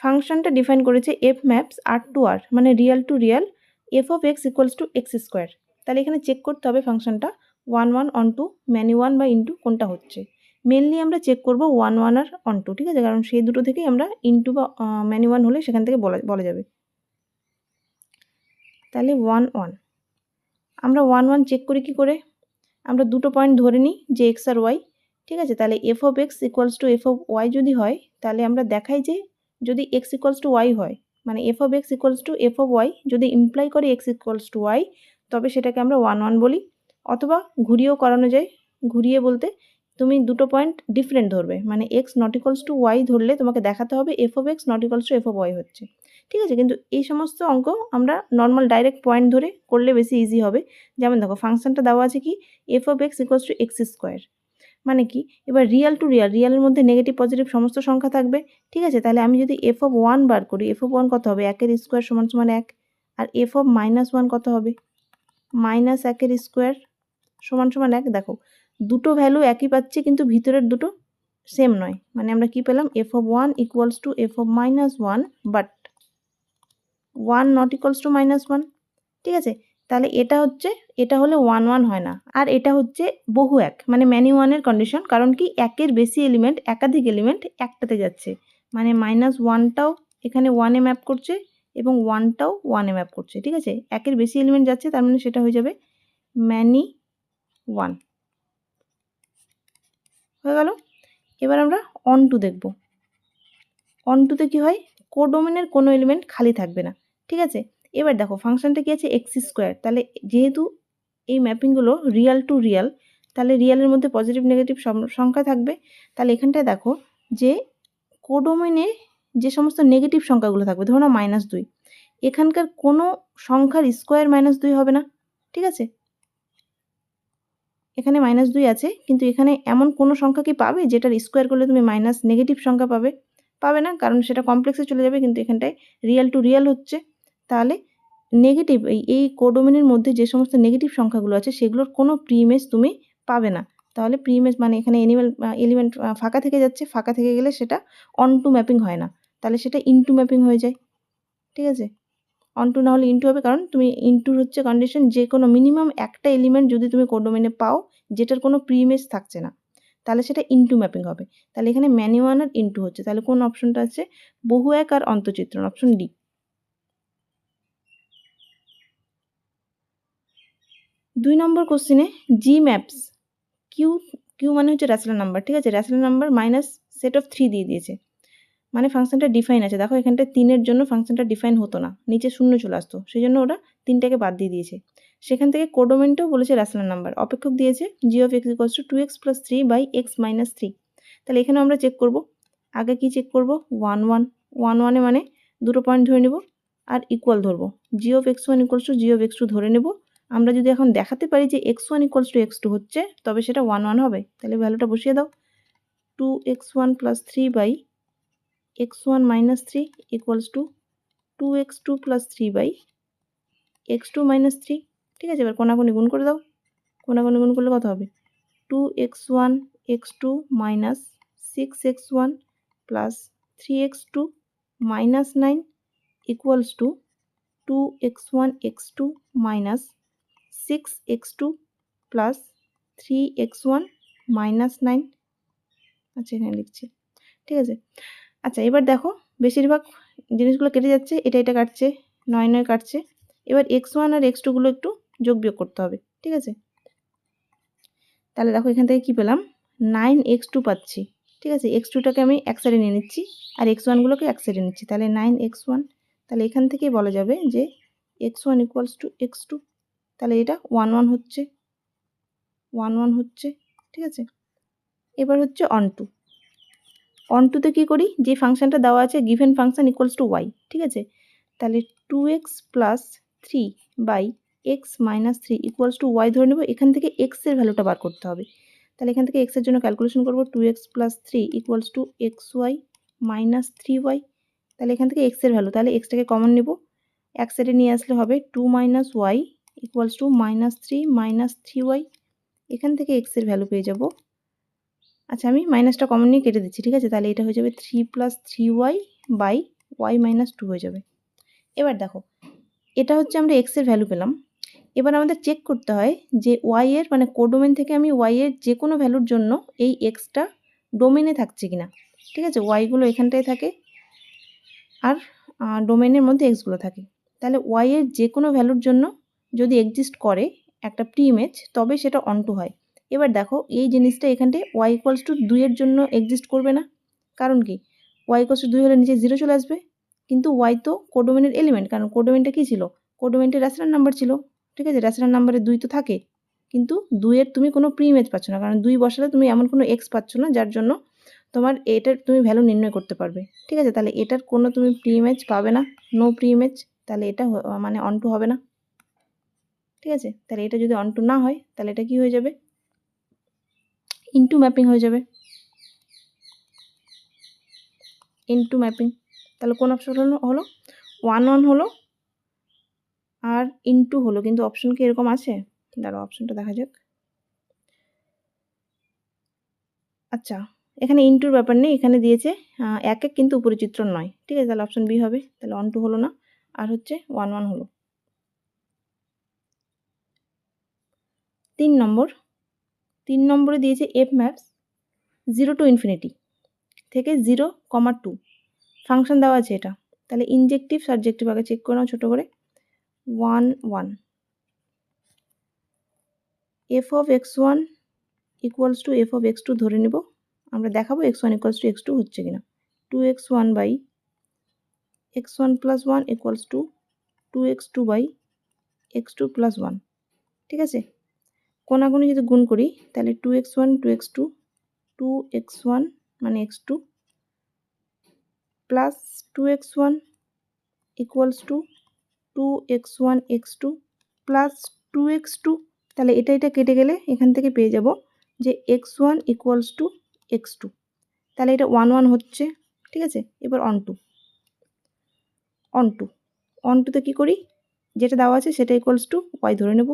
ফাংশনটা ডিফাইন করেছে f maps R to R মানে real to real f of x equals to x square তাহলে এখানে check করতে হবে ফাংশনটা one one onto many one বা ইন্টু কোনটা হচ্ছে। মেনলি আমরা চেক করব ওয়ান ওয়ান আর অন টু ঠিক আছে? কারণ সেই দুটো থেকেই আমরা ইন্টু বা ম্যানি ওয়ান হলে সেখান থেকে বলা বলা যাবে। তাহলে ওয়ান ওয়ান আমরা ওয়ান ওয়ান চেক করি কী করে? আমরা দুটো পয়েন্ট ধরে নিই যে এক্স আর ওয়াই ঠিক আছে? তাহলে f of x equals to f of y যদি হয়, তাহলে আমরা দেখাই যে যদি এক্স ইকুয়ালস টু ওয়াই হয় মানে f of x equals to f of y যদি ইমপ্লাই করে এক্স ইকুয়ালস টু ওয়াই তবে সেটাকে আমরা ওয়ান ওয়ান বলি, অথবা ঘুরিয়েও করানো যায়, ঘুরিয়ে বলতে তুমি দুটো পয়েন্ট ডিফারেন্ট ধরবে মানে x not equals to y ধরলে তোমাকে দেখাতে হবে f of x not equals to f of y হচ্ছে। ঠিক আছে? কিন্তু এই সমস্ত অঙ্ক আমরা নর্মাল ডাইরেক্ট পয়েন্ট ধরে করলে বেশি ইজি হবে। যেমন দেখো ফাংশনটা দেওয়া আছে কি f of x equals to x square মানে কি? এবার রিয়াল টু রিয়াল রিয়ালের মধ্যে নেগেটিভ পজিটিভ সমস্ত সংখ্যা থাকবে। ঠিক আছে? তাহলে আমি যদি এফ অফ ওয়ান বার করি এফ অফ ওয়ান কত হবে? একের স্কোয়ার সমান সমান এক। আর এফ অফ মাইনাস ওয়ান কত হবে? মাইনাস একের স্কোয়ার সমান সমান এক। দেখো, দুটো ভ্যালু একই পাচ্ছি, কিন্তু ভিতরের দুটো সেম নয়। মানে আমরা কি পেলাম? F of one equals to f of minus one but one not equals to minus one ঠিক আছে? তাহলে এটা হচ্ছে, এটা হলে ওয়ান ওয়ান হয় না। আর এটা হচ্ছে বহু এক মানে ম্যানি ওয়ানের কন্ডিশন কারণ কি একের বেশি এলিমেন্ট একাধিক এলিমেন্ট একটাতে যাচ্ছে। মানে মাইনাস ওয়ানটাও এখানে ওয়ানে ম্যাপ করছে এবং ওয়ানটাও ওয়ানে ম্যাপ করছে, ঠিক আছে? একের বেশি এলিমেন্ট যাচ্ছে, তার মানে সেটা হয়ে যাবে ম্যানি ওয়ান হয়ে গেল? এবার আমরা অন টু দেখব। অন টুতে কী হয়? কোডোমেনের কোনো এলিমেন্ট খালি থাকবে না, ঠিক আছে? এবার দেখো ফাংশনটা কী আছে? এক্স স্কোয়ার তাহলে যেহেতু এই ম্যাপিংগুলো রিয়াল টু রিয়াল তাহলে রিয়ালের মধ্যে পজিটিভ নেগেটিভ সংখ্যা থাকবে। তাহলে এখানটায় দেখো যে কোডোমেনে যে সমস্ত নেগেটিভ সংখ্যাগুলো থাকবে, ধরো মাইনাস দুই। এখানকার কোনো সংখ্যার স্কোয়ার মাইনাস দুই হবে না, ঠিক আছে? এখানে মাইনাস দুই আছে, কিন্তু এখানে এমন কোনো সংখ্যা কি পাবে যেটার স্কোয়ার করলে তুমি মাইনাস নেগেটিভ সংখ্যা পাবে? পাবে না, কারণ সেটা কমপ্লেক্সে চলে যাবে, কিন্তু এখানটায় রিয়াল টু রিয়াল হচ্ছে। তাহলে নেগেটিভ এই এই কোডোমিনের মধ্যে যে সমস্ত নেগেটিভ সংখ্যাগুলো আছে, সেগুলোর কোনো প্রিমেজ তুমি পাবে না। তাহলে প্রিমেজ মানে এখানে এনিমেল এলিমেন্ট ফাঁকা থেকে যাচ্ছে, ফাঁকা থেকে গেলে সেটা অন টু ম্যাপিং হয় না। তাহলে সেটা ইনটু ম্যাপিং হয়ে যায়। ঠিক আছে? অনটু না হলে ইনটু হবে, কারণ তুমি ইনটুর হচ্ছে কন্ডিশন যে কোনো মিনিমাম একটা এলিমেন্ট যদি তুমি কোডোমেনে পাও, যেটার কোনো প্রিমেজ থাকছে না। তাহলে সেটা ইনটু ম্যাপিং হবে। তাহলে এখানে ম্যানুয়ান আর ইনটু হচ্ছে। তাহলে কোন অপশনটা আছে? বহু এক আর অন্তচিত্রণ অপশন ডি দুই নম্বর কোশ্চেনে জি ম্যাপস কিউ কিউ মানে হচ্ছে র্যাসেলার নাম্বার ঠিক আছে? র্যাসেলার number minus set of three দিয়ে দিয়েছে। মানে ফাংশনটা ডিফাইন আছে। দেখো এখানটা তিনের জন্য ফাংশনটা ডিফাইন হতো না। নিচে শূন্য চলে আসতো। সেই জন্য ওরা তিনটাকে বাদ দিয়ে দিয়েছে। সেখান থেকে কোডোমেন্টেও বলেছে র্যাশনাল নাম্বার অপেক্ষক দিয়েছে g of x equals to two x plus three by x minus three তাহলে এখানে আমরা চেক করব। আগে কি চেক করব? ওয়ান ওয়ান ওয়ান ওয়ানে মানে দুটো পয়েন্ট ধরে নেব আর ইকুয়াল ধরবো। G of x one equals to g of x two ধরে নেব। আমরা যদি এখন দেখাতে পারি যে x one equals to x two হচ্ছে, তবে সেটা ওয়ান ওয়ান হবে। তাহলে ভ্যালুটা বসিয়ে দাও। Two x one plus three by x one minus three equals to two x two plus three by x two minus three ঠিক আছে, এবার কোনাকুনি গুণ করে দাও। কোনাকুনি গুণ করলে কত হবে? Two x one x two minus six x one plus three x two minus nine equals to two x one x two minus six x two plus three x one minus nine আচ্ছা এখানে লিখছি। ঠিক আছে? আচ্ছা এবার দেখো, বেশিরভাগ জিনিসগুলো কেটে যাচ্ছে, এটা এটা কাটছে, নয় নয় কাটছে। এবার এক্স ওয়ান আর এক্স টুগুলো একটু যোগ বিয়োগ করতে হবে, ঠিক আছে? তাহলে দেখো, এখান থেকে কী পেলাম? নাইন এক্স টু পাচ্ছি, ঠিক আছে? এক্স টুটাকে আমি এক সাইডে নিয়ে নিচ্ছি, আর এক্স ওয়ানগুলোকে এক সাইডে নিচ্ছি। তাহলে নাইন এক্স ওয়ান তাহলে এখান থেকেই বলা যাবে যে x one equals to x two তাহলে এটা ওয়ান ওয়ান হচ্ছে ওয়ান ওয়ান হচ্ছে, ঠিক আছে? এবার হচ্ছে অন টু অন টুতে কী করি? যে ফাংশানটা দেওয়া আছে given function equals to y ঠিক আছে? তাহলে two x plus three by x minus three equals to y ধরে নেব, এখান থেকে এক্সের ভ্যালুটা বার করতে হবে। তাহলে এখান থেকে এক্সের জন্য ক্যালকুলেশন করব two x plus three equals to x y minus three y তাহলে এখান থেকে এক্সের ভ্যালু তাহলে এক্সটাকে কমন নেব। এক সাইডে নিয়ে আসলে হবে two minus y equals to minus three minus three y এখান থেকে এক্সের ভ্যালু পেয়ে যাব। আচ্ছা আমি মাইনাসটা কমন নিয়ে কেটে দিচ্ছি, ঠিক আছে? তাহলে এটা হয়ে যাবে three plus three y by y minus two হয়ে যাবে। এবার দেখো, এটা হচ্ছে আমরা এক্সের ভ্যালু পেলাম। এবার আমাদের চেক করতে হয় যে ওয়াই এর মানে কোডোমেন থেকে আমি ওয়াই এর যে কোনো ভ্যালুর জন্য এই এক্সটা ডোমেনে থাকছে কিনা। ঠিক আছে? ওয়াইগুলো এখানটায় থাকে আর ডোমেনের মধ্যে এক্সগুলো থাকে। তাহলে ওয়াই এর যে কোনো ভ্যালুর জন্য যদি এক্সিস্ট করে একটা প্রি ইমেজ তবে সেটা অনটু হয়। এবার দেখো, এই জিনিসটা এখানটায় ওয়াই ইকুয়ালস টু দুইয়ের জন্য এক্সিস্ট করবে না। কারণ কি? ওয়াই ইকুয়ালস টু দুই হলে নিচে জিরো চলে আসবে। কিন্তু ওয়াই তো কোডোমেনের এলিমেন্ট কারণ কোডোমেনটা কী ছিল? কোডোমেন্টের র্যাশনাল নাম্বার ছিল। ঠিক আছে? র্যাশনাল নাম্বারে দুই তো থাকে। কিন্তু দুইয়ের তুমি কোনো প্রি ইমেজ পাচ্ছ না। কারণ দুই বসালে তুমি এমন কোনো এক্স পাচ্ছ না, যার জন্য তোমার এটার তুমি ভ্যালু নির্ণয় করতে পারবে। ঠিক আছে? তাহলে এটার কোনো তুমি প্রি ইমেজ পাবে না। নো প্রি ইমেজ তাহলে এটা মানে অনটু হবে না। ঠিক আছে? তাহলে এটা যদি অনটু না হয়, তাহলে এটা কি হয়ে যাবে? ইনটু ম্যাপিং হয়ে যাবে। ইনটু ম্যাপিং তাহলে কোন অপশন হলো? হলো? ওয়ান ওয়ান হলো আর ইনটু হলো। কিন্তু অপশন কি এরকম আছে? দাঁড়াও অপশনটা দেখা যাক। আচ্ছা এখানে ইনটুর ব্যাপার নেই। এখানে দিয়েছে এক এক কিন্তু উপরে চিত্র নয়। ঠিক আছে, তাহলে অপশন বি হবে। তাহলে অন টু হলো না। আর হচ্ছে ওয়ান ওয়ান হলো। তিন নম্বর, তিন নম্বরে দিয়েছে f maps zero to infinity থেকে জিরো কমা টু ফাংশন দেওয়া আছে এটা। তাহলে ইনজেকটিভ সাবজেক্টিভ আগে চেক করে নাও ছোটো করে। One one f of x one equals to f of x two ধরে নেব। আমরা দেখাবো x one equals to x two হচ্ছে কিনা। Two x one by x one plus one equals to two x two by x two plus one ঠিক আছে? কোনাগুনি যদি গুণ করি, তাহলে two x one two x two two x one মানে x two plus two x one equals to two x one x two plus two x two তাহলে এটা এটা কেটে গেলে এখান থেকে পেয়ে যাব যে x one equals to x two তাহলে এটা ওয়ান ওয়ান হচ্ছে, ঠিক আছে? এবার অন টু অন টু অন টুতে কী করি? যেটা দেওয়া আছে সেটা ইকুয়ালস টু ওয়াই ধরে নেব।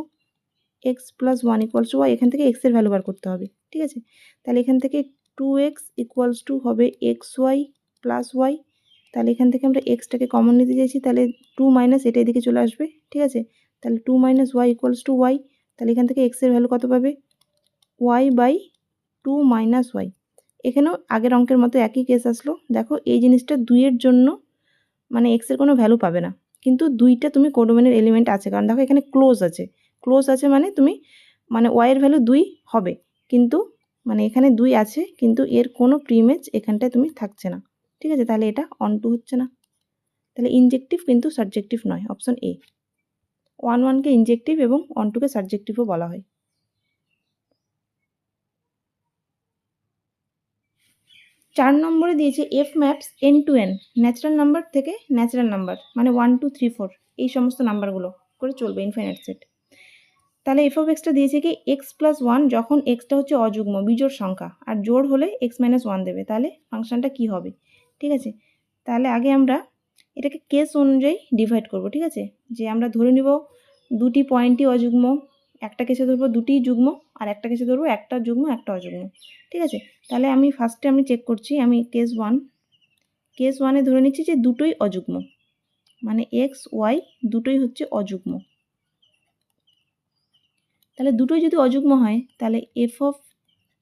X plus one equals to y এখান থেকে এক্সের ভ্যালু বার করতে হবে, ঠিক আছে? তাহলে এখান থেকে টু এক্স ইকুয়ালস টু হবে এক্স ওয়াই প্লাস ওয়াই তাহলে এখান থেকে আমরা এক্সটাকে কমন নিতে চাইছি, তাহলে টু মাইনাস এটা এদিকে চলে আসবে, ঠিক আছে? তাহলে two minus y equals to y তাহলে এখান থেকে এক্সের ভ্যালু কত পাবে? Y by two minus y এখানেও আগের অঙ্কের মতো একই কেস আসলো, দেখো এই জিনিসটা দুইয়ের জন্য মানে এক্সের কোনো ভ্যালু পাবে না, কিন্তু দুইটা তুমি কোডোমেনের এলিমেন্ট আছে, কারণ দেখো এখানে ক্লোজ আছে ক্লোজ আছে মানে তুমি মানে ওয়াইয়ের ভ্যালু দুই হবে। কিন্তু মানে এখানে দুই আছে, কিন্তু এর কোনো প্রিমেজ এখানটায় তুমি থাকছে না। ঠিক আছে? তাহলে এটা অন টু হচ্ছে না। তাহলে ইনজেকটিভ কিন্তু সাবজেক্টিভ নয় অপশন এ ওয়ান ওয়ানকে ইনজেকটিভ এবং অন টুকে সাবজেক্টিভও বলা হয়। চার নম্বরে দিয়েছে f maps N to N natural number থেকে ন্যাচারাল নাম্বার মানে ওয়ান টু থ্রি ফোর এই সমস্ত নাম্বারগুলো করে চলবে ইনফাইনাইট সেট তাহলে এফ অফ এক্সটা দিয়েছে কি? এক্স প্লাস ওয়ান যখন এক্সটা হচ্ছে অযুগ্ম, বিজোড় সংখ্যা। আর জোড় হলে এক্স মাইনাস ওয়ান দেবে। তাহলে ফাংশনটা কী হবে? ঠিক আছে? তাহলে আগে আমরা এটাকে কেস অনুযায়ী ডিভাইড করব, ঠিক আছে? যে আমরা ধরে নিব দুটি পয়েন্টই অযুগ্ম, একটা কেসে ধরবো দুটি যুগ্ম, আর একটা কেসে ধরবো একটা যুগ্ম, একটা অযুগ্ম। ঠিক আছে? তাহলে আমি ফার্স্টে আমি চেক করছি, আমি কেস ওয়ান কেস ওয়ানে ধরে নিচ্ছি যে দুটোই অযুগ্ম। মানে এক্স ওয়াই দুটোই হচ্ছে অযুগ্ম। তাহলে দুটোই যদি অযুগ্ম হয়, তাহলে f of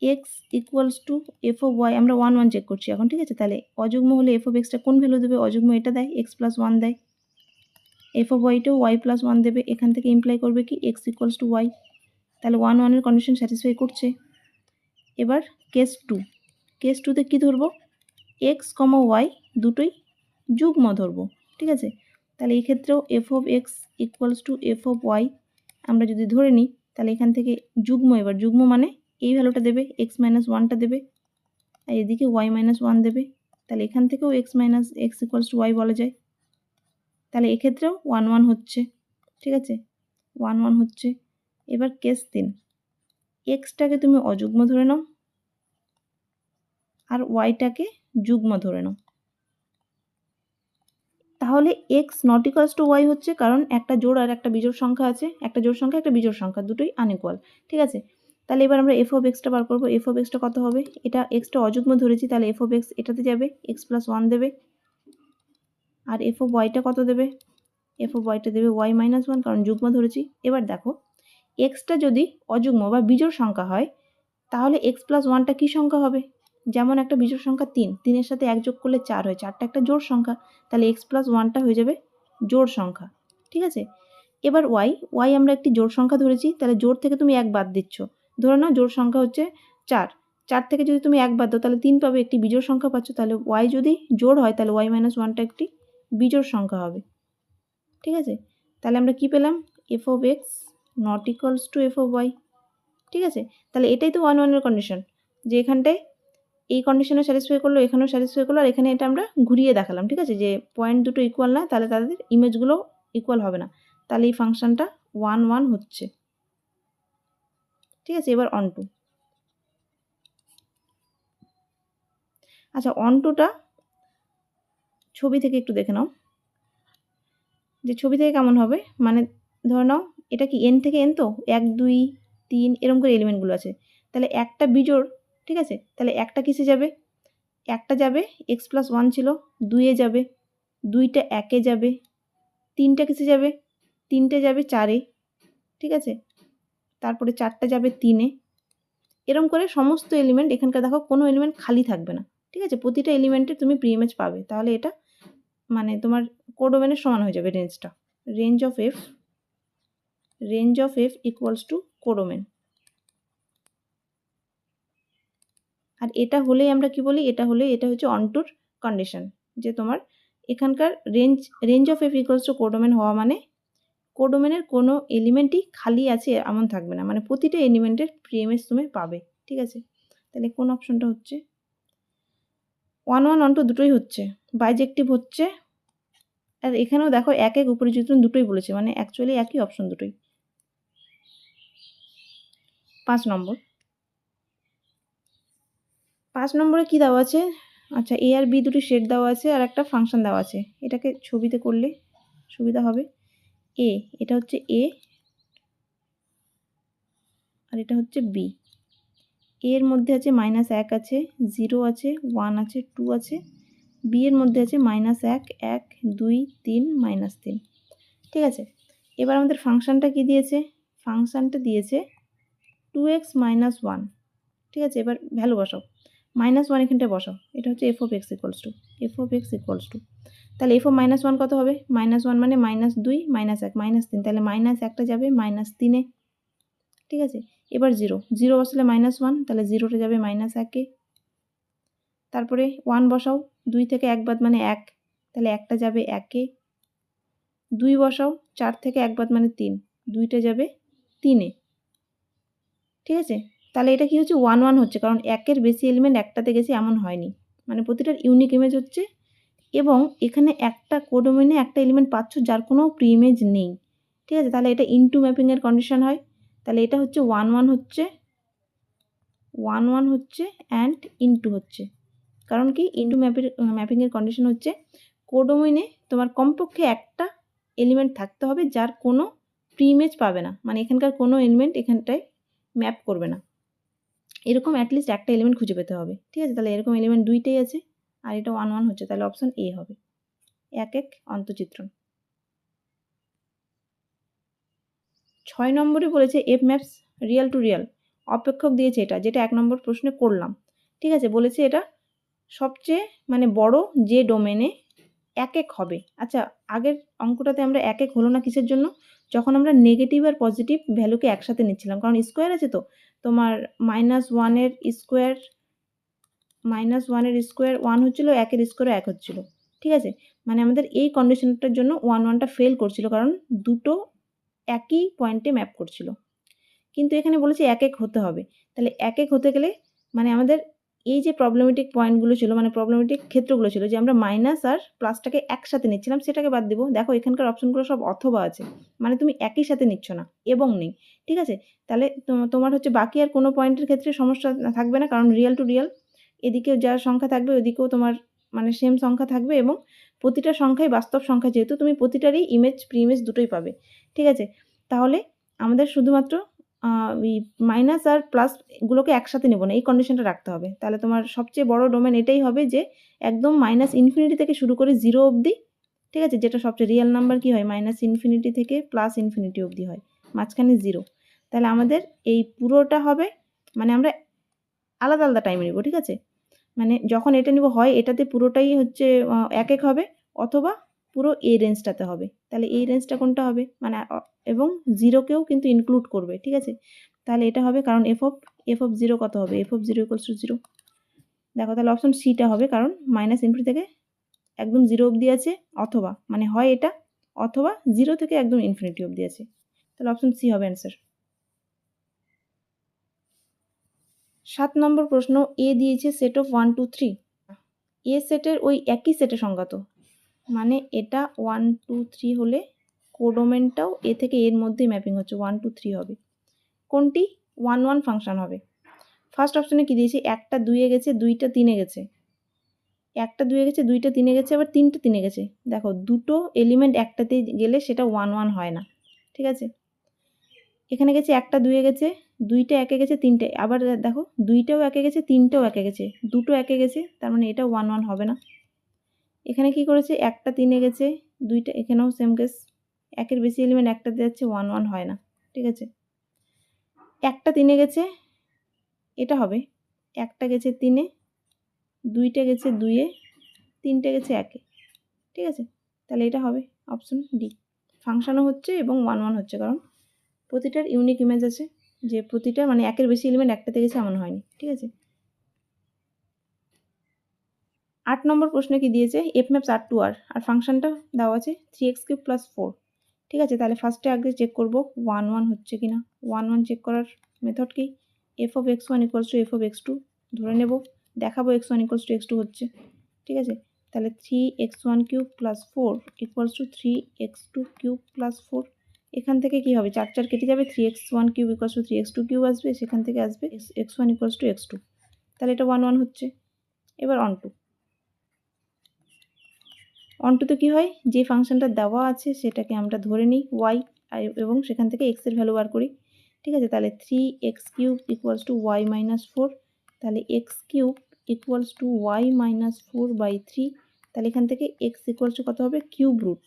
x equals to f of y আমরা ওয়ান ওয়ান চেক করছি এখন, ঠিক আছে? তাহলে অযুগ্ম হলে এফ অফ এক্সটা কোন ভ্যালু দেবে? অযুগ্ম এটা দেয় এক্স প্লাস ওয়ান দেয়। এফ অফ ওয়াইটাও ওয়াই প্লাস ওয়ান দেবে, এখান থেকে ইমপ্লাই করবে কি? এক্স ইকুয়ালস টু ওয়াই তাহলে ওয়ান ওয়ানের কন্ডিশন স্যাটিসফাই করছে। এবার কেস টু কেস টুতে কী ধরবো? এক্স কমা ওয়াই দুটোই যুগ্ম ধরবো, ঠিক আছে? তাহলে এই ক্ষেত্রেও f of x equals to f of y আমরা যদি ধরে নিই তাহলে এখান থেকে যুগ্ম এবার, যুগ্ম মানে এই ভ্যালুটা দেবে এক্স মাইনাস ওয়ানটা দেবে, আর এদিকে ওয়াই মাইনাস ওয়ান দেবে, তাহলে এখান থেকেও x minus x equals to y বলা যায়। তাহলে এক্ষেত্রেও ওয়ান ওয়ান হচ্ছে, ঠিক আছে? ওয়ান ওয়ান হচ্ছে। এবার কেস তিন এক্সটাকে তুমি অযুগ্ম ধরে নাও, আর ওয়াইটাকে যুগ্ম ধরে নাও। তাহলে x not equals to y হচ্ছে কারণ একটা জোড় আর একটা বিজোড় সংখ্যা আছে। একটা জোড় সংখ্যা, একটা বিজোড় সংখ্যা, দুটোই আনইকুয়াল ঠিক আছে? তাহলে এবার আমরা এফ অফ এক্সটা বার করব। এফ অফ এক্সটা কত হবে? এটা এক্সটা অযুগ্ম ধরেছি, তাহলে এফ অফ এক্স এটাতে যাবে এক্স প্লাস ওয়ান দেবে। আর এফ ও ওয়াইটা কত দেবে? এফ ও ওয়াইটা দেবে ওয়াই মাইনাস ওয়ান কারণ যুগ্ম ধরেছি। এবার দেখো এক্সটা যদি অযুগ্ম বা বিজোড় সংখ্যা হয়, তাহলে এক্স প্লাস ওয়ানটা কী সংখ্যা হবে? যেমন একটা বিজোড় সংখ্যা তিন, তিনের সাথে এক যোগ করলে চার হয়, চারটা একটা জোড় সংখ্যা, তাহলে এক্স প্লাস ওয়ানটা হয়ে যাবে জোড় সংখ্যা, ঠিক আছে? এবার ওয়াই ওয়াই আমরা একটি জোড় সংখ্যা ধরেছি, তাহলে জোড় থেকে তুমি এক বাদ দিচ্ছ, ধরে নাও জোড় সংখ্যা হচ্ছে চার চার থেকে যদি তুমি এক বাদ দাও, তাহলে তিন পাবে একটি বিজোড় সংখ্যা পাচ্ছ, তাহলে ওয়াই যদি জোড় হয়, তাহলে ওয়াই মাইনাস ওয়ানটা একটি বিজোড় সংখ্যা হবে, ঠিক আছে? তাহলে আমরা কি পেলাম? F of x not equals to f of y ঠিক আছে? তাহলে এটাই তো ওয়ান ওয়ানের কন্ডিশন যে এখানটায় এই কন্ডিশনে স্যাটিসফাই করল, এখানেও স্যাটিসফাই করল, আর এখানে এটা আমরা ঘুরিয়ে দেখালাম, ঠিক আছে? যে পয়েন্ট দুটো ইকুয়াল না, তাহলে তাদের ইমেজগুলো ইকুয়াল হবে না। তাহলে এই ফাংশনটা ওয়ান ওয়ান হচ্ছে। ঠিক আছে? এবার অন টু আচ্ছা অন টুটা ছবি থেকে একটু দেখে নাও। যে ছবি থেকে কেমন হবে? মানে ধরে নাও, এটা কি এন থেকে এন তো? এক, দুই, তিন এরকম করে এলিমেন্টগুলো আছে। তাহলে একটা বিজোড় ঠিক আছে? তাহলে একটা কিসে যাবে? একটা যাবে এক্স প্লাস ওয়ান ছিল দুইয়ে যাবে, দুইটা একে যাবে, তিনটা কিসে যাবে? তিনটে যাবে চারে, ঠিক আছে? তারপরে চারটা যাবে তিনে। এরম করে সমস্ত এলিমেন্ট এখানকার দেখো কোনো এলিমেন্ট খালি থাকবে না, ঠিক আছে? প্রতিটা এলিমেন্টে তুমি প্রি প্রিইমেজ পাবে, তাহলে এটা মানে তোমার কোডোমেনের সমান হয়ে যাবে রেঞ্জটা range of f range of f equals to codomain আর এটা হলেই আমরা কি বলি? এটা হলে এটা হচ্ছে অনটুর কন্ডিশন যে তোমার এখানকার range range of f equals to codomain হওয়া মানে কোডোমেনের কোনো এলিমেন্টই খালি আছে এমন থাকবে না। মানে প্রতিটা এলিমেন্টের প্রিএমএস তুমি পাবে, ঠিক আছে? তাহলে কোন অপশনটা হচ্ছে? ওয়ান ওয়ান ওয়ান টু দুটোই হচ্ছে। বাইজেক্টিভ হচ্ছে। আর এখানেও দেখো এক এক উপরে যদি দুটোই বলেছে। মানে অ্যাকচুয়ালি একই অপশন দুটোই। পাঁচ নম্বর। পাঁচ নম্বরে কি দেওয়া আছে? আচ্ছা এ আর বি দুটি সেট দেওয়া আছে আর একটা ফাংশন দেওয়া আছে। এটাকে ছবিতে করলে সুবিধা হবে। এ এটা হচ্ছে এ আর এটা হচ্ছে বি এর মধ্যে আছে মাইনাস এক আছে জিরো আছে ওয়ান আছে টু আছে। বি এর মধ্যে আছে মাইনাস এক এক, দুই, তিন মাইনাস তিন। ঠিক আছে? এবার আমাদের ফাংশানটা কি দিয়েছে? ফাংশানটা দিয়েছে টু এক্স মাইনাস ওয়ান ঠিক আছে? এবার ভ্যালু বসাও। মাইনাস ওয়ান এখানটায় বসাও। এটা হচ্ছে f of x equals to f of x equals to তাহলে এফ অফ মাইনাস ওয়ান কত হবে? মাইনাস ওয়ান মানে মাইনাস দুই মাইনাস এক মাইনাস তিন। তাহলে মাইনাস একটা যাবে মাইনাস তিনে। ঠিক আছে? এবার জিরো জিরো বসালে মাইনাস ওয়ান তাহলে জিরোটা যাবে মাইনাস একে। তারপরে ওয়ান বসাও। দুই থেকে এক বাদ মানে এক। তাহলে একটা যাবে একে। দুই বসাও। চার থেকে এক বাদ মানে তিন। দুইটা যাবে তিনে। ঠিক আছে? তাহলে এটা কি হচ্ছে? ওয়ান ওয়ান হচ্ছে। কারণ একের বেশি এলিমেন্ট একটাতে গেছে, এমন হয়নি। মানে প্রতিটার ইউনিক ইমেজ হচ্ছে এবং এখানে একটা কোডোমেনে একটা এলিমেন্ট পাচ্ছ যার কোনো প্রি ইমেজ নেই। ঠিক আছে? তাহলে এটা ইনটু ম্যাপিংয়ের কন্ডিশন হয়। তাহলে এটা হচ্ছে ওয়ান ওয়ান হচ্ছে ওয়ান ওয়ান হচ্ছে অ্যান্ড ইনটু হচ্ছে। কারণ কি? ইনটু ম্যাপের ম্যাপিংয়ের কন্ডিশন হচ্ছে কোডোমেনে তোমার কমপক্ষে একটা এলিমেন্ট থাকতে হবে যার কোনো প্রি ইমেজ পাবে না। মানে এখানকার কোনো এলিমেন্ট এখানটায় ম্যাপ করবে না। এরকম অ্যাটলিস্ট একটা এলিমেন্ট খুঁজে পেতে হবে, ঠিক আছে? তাহলে এরকম এলিমেন্ট দুইটাই আছে, আর এটা ওয়ান ওয়ান হচ্ছে, তাহলে অপশন এ হবে। এক এক অন্তচিত্রণ। ছয় নম্বরে বলেছে f maps real to real অপেক্ষক দিয়েছে এটা, যেটা এক নম্বর প্রশ্নে করলাম, ঠিক আছে? বলেছে এটা সবচেয়ে মানে বড় যে ডোমেনে এক এক হবে। আচ্ছা আগের অঙ্কটাতে আমরা এক এক হলো না কিসের জন্য? যখন আমরা নেগেটিভ আর পজিটিভ ভ্যালুকে একসাথে নিচ্ছিলাম, কারণ স্কোয়ার আছে তো তোমার মাইনাস ওয়ানের স্কোয়ার মাইনাস ওয়ানের স্কোয়ার ওয়ান হচ্ছিল, একের স্কোয়ারও এক হচ্ছিল। ঠিক আছে? মানে আমাদের এই কন্ডিশনটার জন্য ওয়ান ওয়ানটা ফেল করছিল, কারণ দুটো একই পয়েন্টে ম্যাপ করছিল। কিন্তু এখানে বলেছে এক এক হতে হবে। তাহলে এক এক হতে গেলে মানে আমাদের এই যে প্রবলেমেটিক পয়েন্টগুলো ছিল মানে প্রবলেমেটিক ক্ষেত্রগুলো ছিল, যে আমরা মাইনাস আর প্লাসটাকে একসাথে নিচ্ছিলাম, সেটাকে বাদ দিব। দেখো, এখানকার অপশনগুলো সব অথবা আছে। মানে তুমি একই সাথে নিচ্ছ না, এবং নেই। ঠিক আছে? তাহলে তোমার হচ্ছে বাকি আর কোনো পয়েন্টের ক্ষেত্রে সমস্যা থাকবে না, কারণ রিয়েল টু রিয়েল এদিকেও যার সংখ্যা থাকবে ওদিকেও তোমার মানে সেম সংখ্যা থাকবে এবং প্রতিটা সংখ্যাই বাস্তব সংখ্যা যেহেতু তুমি প্রতিটারই ইমেজ প্রি ইমেজ দুটোই পাবে। ঠিক আছে? তাহলে আমাদের শুধুমাত্র মাইনাস আর প্লাস এগুলোকে একসাথে নেব না, এই কন্ডিশনটা রাখতে হবে। তাহলে তোমার সবচেয়ে বড় ডোমেন এটাই হবে যে একদম মাইনাস ইনফিনিটি থেকে শুরু করে জিরো অবধি, ঠিক আছে? যেটা সবচেয়ে রিয়েল নাম্বার কি হয়? মাইনাস ইনফিনিটি থেকে প্লাস ইনফিনিটি অবধি হয়, মাঝখানে জিরো তাহলে আমাদের এই পুরোটা হবে মানে আমরা আলাদা আলাদা টাইমে নিব, ঠিক আছে? মানে যখন এটা নিব হয়, এটাতে পুরোটাই হচ্ছে এক এক হবে, অথবা পুরো এই রেঞ্জটাতে হবে। তাহলে এই রেঞ্জটা কোনটা হবে? মানে এবং জিরোকেও কিন্তু ইনক্লুড করবে, ঠিক আছে? তাহলে এটা হবে কারণ F of F of zero কত হবে? F of zero equals to zero দেখো তাহলে অপশন সিটা হবে কারণ মাইনাস ইনফিনিটি থেকে একদম জিরো অবধি আছে, অথবা মানে হয় এটা, অথবা জিরো থেকে একদম ইনফিনিটি অবধি আছে। তাহলে অপশন সি হবে অ্যান্সার সাত নম্বর প্রশ্ন এ দিয়েছে set of one two three এ সেটের ওই একই সেটে সংজ্ঞাত। মানে এটা ওয়ান টু থ্রি হলে কোডোমেনটাও এ থেকে এর মধ্যেই ম্যাপিং হচ্ছে ওয়ান টু থ্রি হবে। কোনটি? ওয়ান ওয়ান ফাংশন হবে। ফার্স্ট অপশনে কি দিয়েছে? একটা দুইয়ে গেছে, দুইটা তিনে গেছে। একটা দুয়ে গেছে, দুইটা তিনে গেছে, আবার তিনটা তিনে গেছে। দেখো, দুটো এলিমেন্ট একটাতে গেলে সেটা ওয়ান ওয়ান হয় না। ঠিক আছে? এখানে গেছে একটা দুইয়ে গেছে, দুইটা একে গেছে, তিনটে। আবার দেখো, দুইটাও একে গেছে, তিনটেও একে গেছে, দুটো একে গেছে, তার মানে এটা ওয়ান ওয়ান হবে না। এখানে কি করেছে? একটা তিনে গেছে, দুইটা, এখানেও সেম কেস একের বেশি এলিমেন্ট একটাতে যাচ্ছে ওয়ান ওয়ান হয় না, ঠিক আছে? একটা তিনে গেছে, এটা হবে। একটা গেছে তিনে, দুইটা গেছে দুইয়ে, তিনটে গেছে একে, ঠিক আছে? তাহলে এটা হবে অপশন ডি ফাংশানও হচ্ছে এবং ওয়ান ওয়ান হচ্ছে, কারণ প্রতিটার ইউনিক ইমেজ আছে। যে প্রতিটা মানে একের বেশি এলিমেন্ট একটাতে গেছে এমন হয়নি, ঠিক আছে? আট নম্বর প্রশ্নে কি দিয়েছে? F maps R to R আর ফাংশনটা দেওয়া আছে three x cube plus four ঠিক আছে? তাহলে ফার্স্টে আগে চেক করব ওয়ান ওয়ান হচ্ছে কি না ওয়ান ওয়ান চেক করার মেথড কি? F of x one equals to F of x two ধরে নেব, দেখাবো x one equals to x two হচ্ছে, ঠিক আছে? তাহলে three x one cube plus four equals to three x two cube plus four এখান থেকে কি হবে? চার চার কেটে যাবে three x one cube equals to three x two cube আসবে, সেখান থেকে আসবে x one equals to x two তাহলে এটা ওয়ান ওয়ান হচ্ছে। এবার অন টু অন টুতে কী হয়? যে ফাংশনটা দেওয়া আছে, সেটাকে আমরা ধরে নিই ওয়াই এবং সেখান থেকে এক্সের ভ্যালু বার করি। ঠিক আছে? তাহলে three x cube equals to y minus four তাহলে x cube equals to y minus four by three তাহলে এখান থেকে এক্স ইকুয়ালস টু কত হবে? Cube root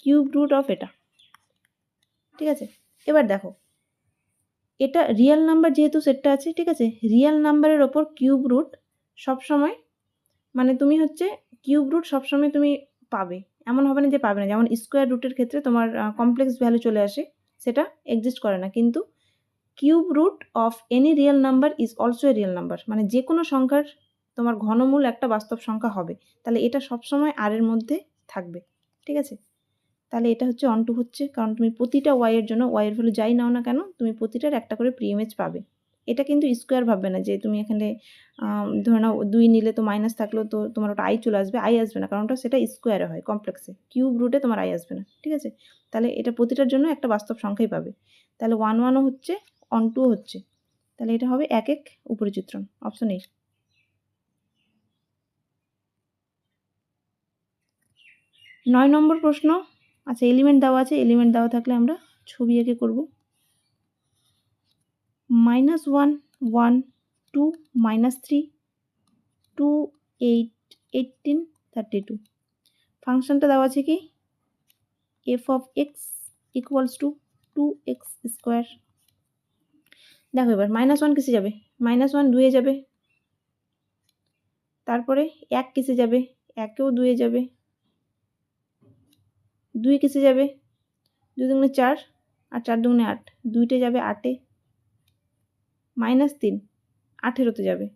cube root of এটা। ঠিক আছে? এবার দেখো। এটা রিয়েল নাম্বার যেহেতু সেটটা আছে, ঠিক আছে? রিয়েল নাম্বারের ওপর কিউব রুট সবসময় মানে তুমি হচ্ছে কিউব রুট সবসময় তুমি পাবে। এমন হবে না যে পাবে না। যেমন স্কোয়ার রুটের ক্ষেত্রে তোমার কমপ্লেক্স ভ্যালু চলে আসে, সেটা এক্সিস্ট করে না। কিন্তু cube root of any real number is also a real number মানে যে কোনো সংখ্যার তোমার ঘনমূল একটা বাস্তব সংখ্যা হবে। তাহলে এটা সবসময় আর এর মধ্যে থাকবে। ঠিক আছে? তাহলে এটা হচ্ছে অন টু হচ্ছে। কারণ তুমি প্রতিটা ওয়াইয়ের জন্য ওয়াইয়ের ভ্যালু যাই নাও না কেন, তুমি প্রতিটার একটা করে প্রি ইমেজ পাবে। এটা কিন্তু স্কোয়ার ভাববে না যে তুমি এখানে ধরে নাও দুই নিলে তো মাইনাস থাকলেও তো তোমার ওটা আই চলে আসবে আই আসবে না। কারণ ওটা সেটা স্কোয়ারে হয় কমপ্লেক্সে কিউব রুটে তোমার আই আসবে না, ঠিক আছে? তাহলে এটা প্রতিটার জন্য একটা বাস্তব সংখ্যাই পাবে। তাহলে ওয়ান ওয়ানও হচ্ছে অন টু হচ্ছে। তাহলে এটা হবে এক এক উপরে চিত্রণ অপশন এই নয় নম্বর প্রশ্ন আচ্ছা এলিমেন্ট দেওয়া আছে এলিমেন্ট দেওয়া থাকলে আমরা ছবি এঁকে করব। Minus one one two minus three two eight eighteen thirty two ফাংশনটা দেওয়া আছে কি? F of x equals to two x square দেখো এবার মাইনাস ওয়ান কিসে যাবে? মাইনাস ওয়ান দুয়ে যাবে। তারপরে এক কিসে যাবে? একেও দুয়ে যাবে। দুই কেসে যাবে। দুই দুগুণে চার আর চার দুগুণে আট। দুইটে যাবে আটে। মাইনাস তিন, আঠেরোতে যাবে।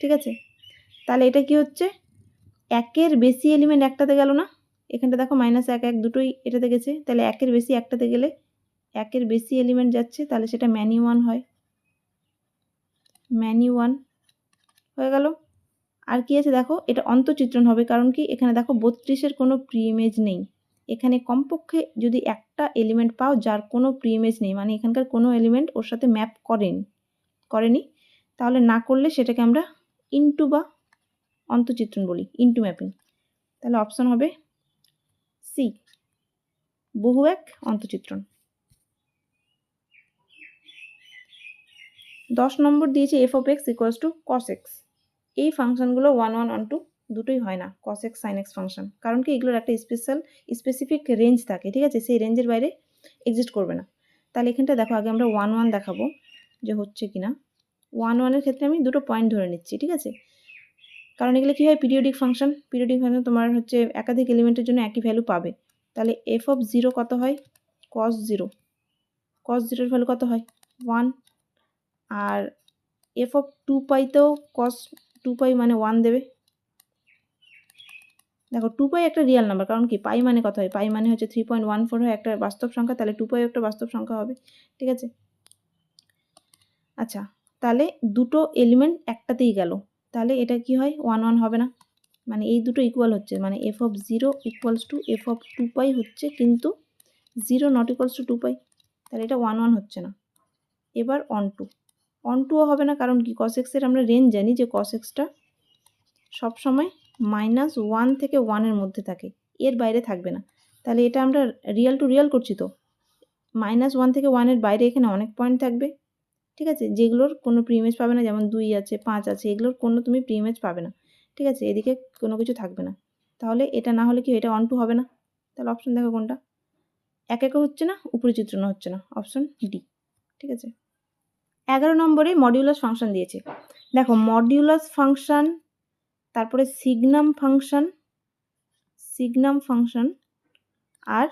ঠিক আছে? তাহলে এটা কি হচ্ছে? একের বেশি এলিমেন্ট একটাতে গেল না? এখানটা দেখো মাইনাস এক এক দুটোই এটাতে গেছে। তাহলে একের বেশি একটাতে গেলে একের বেশি এলিমেন্ট যাচ্ছে। তাহলে সেটা ম্যানি ওয়ান হয়। ম্যানি ওয়ান হয়ে গেল। আর কি আছে দেখো? এটা অন্তচিত্রণ হবে কারণ কি? এখানে দেখো বত্রিশের কোনো প্রি ইমেজ নেই। এখানে কমপক্ষে যদি একটা এলিমেন্ট পাও যার কোনো প্রি ইমেজ নেই মানে এখানকার কোনো এলিমেন্ট ওর সাথে ম্যাপ করেনি করেনি, তাহলে না করলে সেটাকে আমরা ইনটু বা অন্তচিত্রণ বলি ইনটু ম্যাপিং তাহলে অপশন হবে সি বহু এক অন্তচিত্রণ। দশ নম্বর দিয়েছে F of x equals to cos x এই ফাংশনগুলো ওয়ান ওয়ান ওয়ান টু দুটোই হয় না cos x sine x function কারণ কি এগুলোর একটা স্পেশাল স্পেসিফিক রেঞ্জ থাকে, ঠিক আছে? সেই রেঞ্জের বাইরে এক্সিস্ট করবে না। তাহলে এখানটা দেখো, আগে আমরা ওয়ান ওয়ান দেখাবো যে হচ্ছে কি না ওয়ান ওয়ানের ক্ষেত্রে আমি দুটো পয়েন্ট ধরে নিচ্ছি, ঠিক আছে? কারণ এগুলো কী হয়? পিরিয়ডিক ফাংশন পিরিয়ডিক ফাংশন তোমার হচ্ছে একাধিক এলিমেন্টের জন্য একই ভ্যালু পাবে। তাহলে এফ অফ জিরো কত হয়? কস জিরো কস জিরোর ভ্যালু কত হয়? ওয়ান আর এফ অফ টু পাইতেও কস টু পাই মানে ওয়ান দেবে। দেখো টু পাই একটা রিয়েল নাম্বার কারণ কি? পাই মানে কত হয়? পাই মানে হচ্ছে থ্রি পয়েন্ট ওয়ান ফোর হয়, একটা বাস্তব সংখ্যা, তাহলে টু পাই একটা বাস্তব সংখ্যা হবে, ঠিক আছে? আচ্ছা তাহলে দুটো এলিমেন্ট একটাতেই গেল, তাহলে এটা কি হয়? ওয়ান ওয়ান হবে না। মানে এই দুটো ইকুয়াল হচ্ছে মানে F of zero equals to F of two pi হচ্ছে কিন্তু zero not equals to two pi তাহলে এটা ওয়ান ওয়ান হচ্ছে না। এবার অন টু অন টুও হবে না, কারণ কি? কস এক্সের আমরা রেঞ্জ জানি যে কস এক্সটা সবসময় মাইনাস ওয়ান থেকে ওয়ানের মধ্যে থাকে, এর বাইরে থাকবে না। তাহলে এটা আমরা রিয়েল টু রিয়েল করছি তো। মাইনাস ওয়ান থেকে ওয়ানের বাইরে এখানে অনেক পয়েন্ট থাকবে, ঠিক আছে? যেগুলোর কোনো প্রিমেজ পাবে না, যেমন দুই আছে, পাঁচ আছে, এগুলোর কোনো তুমি প্রিমেজ পাবে না, ঠিক আছে? এদিকে কোনো কিছু থাকবে না। তাহলে এটা না হলে কি এটা অন টু হবে না। তাহলে অপশন দেখো কোনটা। এক একে হচ্ছে না, উপরে চিত্রণ হচ্ছে না অপশন ডি ঠিক আছে? এগারো নম্বরে মডিউলাস ফাংশন দিয়েছে। দেখো মডিউলাস ফাংশন তারপরে সিগনাম ফাংশন সিগনাম ফাংশন আর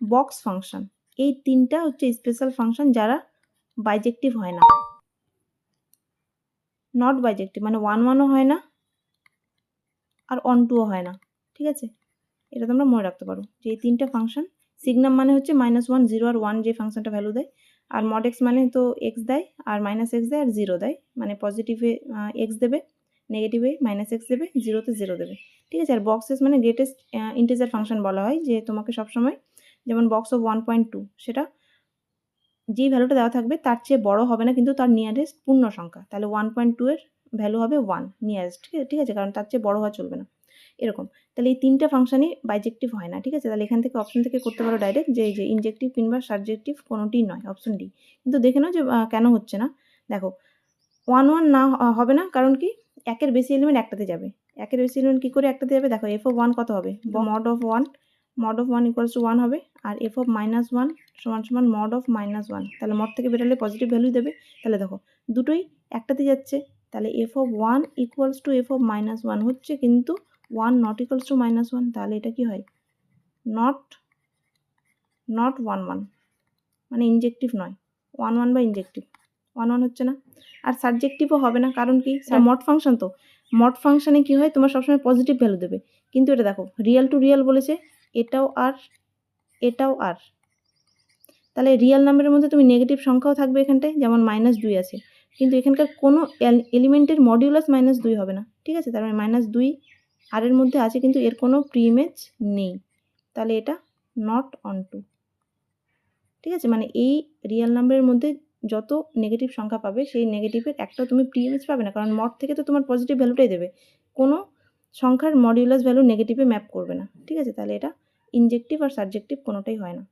বক্স ফাংশন এই তিনটা হচ্ছে স্পেশাল ফাংশন যারা বাইজেক্টিভ হয় না। নট বাইজেক্টিভ মানে ওয়ান ওয়ানও হয় না আর অন টুও হয় না, ঠিক আছে? এটা তোমরা মনে রাখতে পারো যে এই তিনটা ফাংশন সিগনাম মানে হচ্ছে মাইনাস ওয়ান জিরো আর ওয়ান যে ফাংশনটা ভ্যালু দেয় আর মড এক্স মানে তো এক্স দেয়, আর মাইনাস এক্স দেয়, আর জিরো দেয়। মানে পজিটিভে এক্স দেবে নেগেটিভে মাইনাস এক্স দেবে জিরোতে জিরো দেবে। ঠিক আছে? আর বক্সেস মানে গ্রেটেস্ট ইন্টিজার ফাংশন বলা হয়, যে তোমাকে সবসময় যেমন box of one point two সেটা যেই ভ্যালুটা দেওয়া থাকবে, তার চেয়ে বড় হবে না, কিন্তু তার নিয়ারেস্ট পূর্ণ সংখ্যা। তাহলে ওয়ান পয়েন্ট টু এর ভ্যালু হবে ওয়ান নিয়ারেস্ট ঠিক আছে? ঠিক আছে? কারণ তার চেয়ে বড় হওয়া চলবে না। এরকম। তাহলে এই তিনটা ফাংশনই বাইজেক্টিভ হয় না ঠিক আছে? তাহলে এখান থেকে অপশন থেকে করতে পারো ডাইরেক্ট যে যে ইনজেক্টিভ কিংবা সাবজেক্টিভ কোনোটিই নয় অপশন ডি কিন্তু দেখে নাও যে কেন হচ্ছে না। দেখো ওয়ান ওয়ান না হবে না কারণ কি? একের বেশি এলিমেন্ট একটাতে যাবে। একের বেশি এলিমেন্ট কী করে একটাতে যাবে? দেখো এফ অফ ওয়ান কত হবে? Mod of one mod of one equals to one হবে আর এফ অফ মাইনাস ওয়ান সমান সমান মড অফ মাইনাস ওয়ান তাহলে মড থেকে বেরোলে পজিটিভ ভ্যালু দেবে। তাহলে দেখো দুটোই একটাতে যাচ্ছে। তাহলে F of one equals to F of minus one হচ্ছে কিন্তু one not equals to minus one তাহলে এটা কি হয়? নট নট ওয়ান ওয়ান মানে ইনজেক্টিভ নয়। ওয়ান ওয়ান বা ইনজেক্টিভ ওয়ান ওয়ান হচ্ছে না। আর সাবজেক্টিভও হবে না কারণ কি? মড ফাংশন তো। মড ফাংশনে কি হয়? তোমার সবসময় পজিটিভ ভ্যালু দেবে। কিন্তু এটা দেখো রিয়েল টু রিয়েল বলেছে এটাও আর এটাও আর। তাহলে রিয়েল নাম্বারের মধ্যে তুমি নেগেটিভ সংখ্যাও থাকবে এখানটায় যেমন মাইনাস দুই আছে। কিন্তু এখানকার কোনো এলিমেন্টের মডিউলাস মাইনাস দুই হবে না। ঠিক আছে? তার মানে মাইনাস দুই আর এর মধ্যে আছে কিন্তু এর কোনো প্রিমেজ নেই। তাহলে এটা নট অন টু ঠিক আছে? মানে এই রিয়েল নাম্বারের মধ্যে যত নেগেটিভ সংখ্যা পাবে, সেই নেগেটিভের একটা তুমি প্রিমেজ পাবে না। কারণ মড থেকে তো তোমার পজিটিভ ভ্যালুটাই দেবে। কোনো সংখ্যার মডিউলাস ভ্যালু নেগেটিভে ম্যাপ করবে না। ঠিক আছে? তাহলে এটা ইনজেক্টিভ আর সাবজেক্টিভ কোনোটাই হয় না।